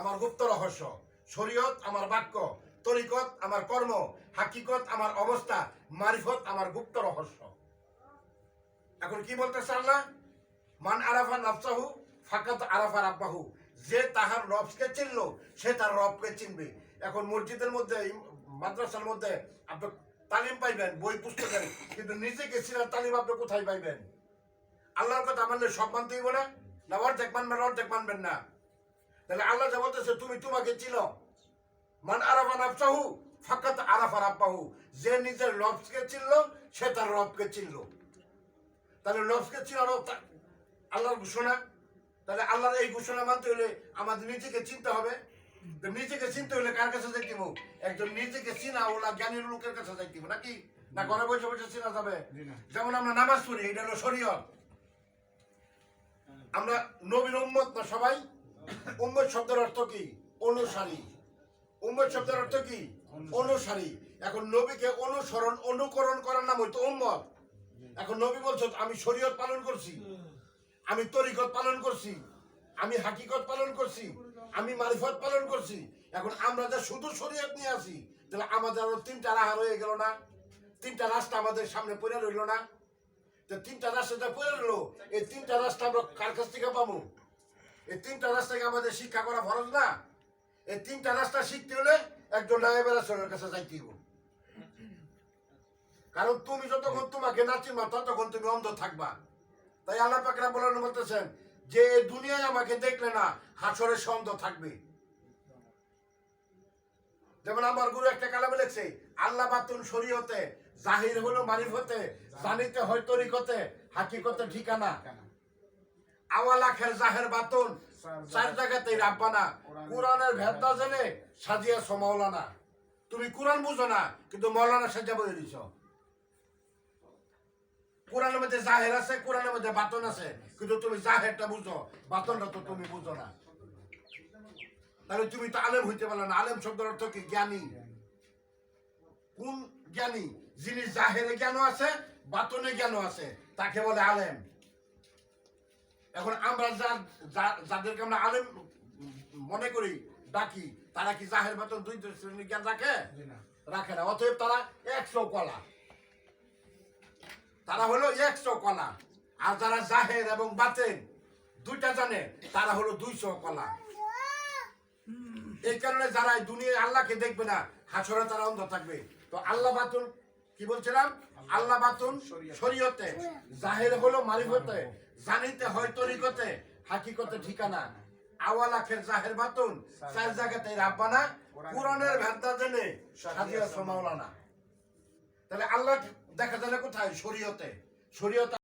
আমার গুপ্ত রহস্য। শরীয়ত আমার বাক্য, তরিকত আমার কর্ম, হাকিকত আমার অবস্থা, মারিফত আমার গুপ্ত রহস্য। এখন কি বলতেছে আল্লাহ মান আরাফা নাফসাহু ফাকাত আরাফা রাব্বাহু। যে তাহার রবকে চিনল, সে তার রবকে চিনবে। এখন মসজিদের মধ্যে, মাদ্রাসার মধ্যে আপনি তালিম পাইবেন, বই পুস্তকের, কিন্তু নিজেকে চিনার তালিম আপনি কোথায় পাইবেন? আল্লাহর কথা মানলে সব মানতে হইব না? না অর্ধেক মানবেন অর্ধেক মানবেন না। তাহলে আল্লাহ যা বলতেছে তুমি তোমাকে চিনো। মান আরাফা নাফসাহু ফাকাত আরাফা রাব্বাহু। যে নিজের রবকে চিনল সে তার রবকে চিনল। তাহলে চিনারও তা- আল্লাহর ঘোষণা। তাহলে আল্লাহর এই ঘোষণা মানতে হলে আমাদের নিজেকে চিনতে হবে। তো নিজেকে চিনতে হলে কার কাছে যাইতে হবে? একজন নিজেকে চিনা ওলা জ্ঞানীর লোকের কাছে যাইতে হবে, নাকি? না ঘরে বসে বসে চিনা যাবে? যেমন আমরা নামাজ পড়ি এটা হলো শরীয়ত। আমরা নবীর উম্মত না সবাই? উম্মত শব্দের অর্থ কি? অনুসারী। উম্মত শব্দের অর্থ কি? অনুসারী। এখন নবীকে অনুসরণ অনুকরণ করার নাম হইতো উম্মত। এখন নবী বলছো আমি শরীয়ত পালন করছি। আমি তরিকত পালন করছি। আমি হাকিকত পালন করছি। আমি মারিফত পালন করছি। এখন আমরা যে শুধু শরীয়ত নিয়ে আসি তাহলে আমাদের আরও তিনটা রাহা রয়ে গেল না? তিনটা রাস্তা আমাদের সামনে পড়ে রইল না? তো তিনটা রাস্তা যা পড়ে রইল এই তিনটা রাস্তা আমরা কার কাছ থেকে পাবো? এই তিনটা রাস্তাকে আমাদের শিক্ষা করা ফরজ না। এই তিনটা রাস্তা শিখতে হলে একজন ড্রাইভারের কাছে যাইতে হবে কারণ তুমি যতক্ষণ তোমাকে না চিনবা, ততক্ষণ তুমি অন্ধ থাকবা। তাই আল্লাহ পাকরা বলেন বলতেছেন, যে দুনিয়ায় আমাকে দেখলে না, হাসরে সে অন্ধ থাকবে। যেমন আমার গুরু একটা কালামে লেখছে, আল্লাহ বাতুন শরীয়তে, জাহির হলো মারিফতে, জানিতে হয় তরিকতে, হাকিকতে ঠিকানা। আওয়ালা খের জাহের বাতুন চার জায়গাতেই রাব্বানা কোরআনের ভেদা জেনে তুমি কোরআন বুঝো না কিন্তু মৌলানা সাজা বই দিছ। কোরআনের মধ্যে জাহের আছে কোরআনের মধ্যে বাতন আছে কিন্তু তুমি জাহেরটা বুঝো বাতনটা তো তুমি বুঝো না। তাহলে তুমি তো আলেম হইতে পারলে না। আলেম শব্দের অর্থ কি? জ্ঞানী। কোন জ্ঞানী? যিনি জাহেরে জ্ঞান আছে বাতনে জ্ঞান আছে তাকে বলে আলেম। এখন আমরা যার যাদেরকে আমরা আলেম মনে করি ডাকি তারা কি জাহের বাতন দুই শ্রেণির জ্ঞান রাখে? রাখে না। অতএব তারা একশো কলা। তারা হলো একশো কলা। আর যারা জাহের এবং বাতেন দুইটা জানে তারা হলো দুইশো কলা। এই কারণে যারা এই দুনিয়ায় আল্লাহকে দেখবে না হাসরে তারা অন্ধ থাকবে। তো আল্লাহ বাতুন কি বলছিলাম? আল্লাহ বাতুন শরীয়তে। জাহের হলো মারিফতে। জানিতে হয় তরিকতে, হাকিকতে ঠিকানা। আওয়াল আখের জাহের বাতুন, চার জায়গাতে রাব্বানা, কোরআনের ভেদা জেনে সাজিয়া সমাওলানা তাহলে আল্লাহ দেখা যায় কোথায়? শরীয়তে। শরীয়তে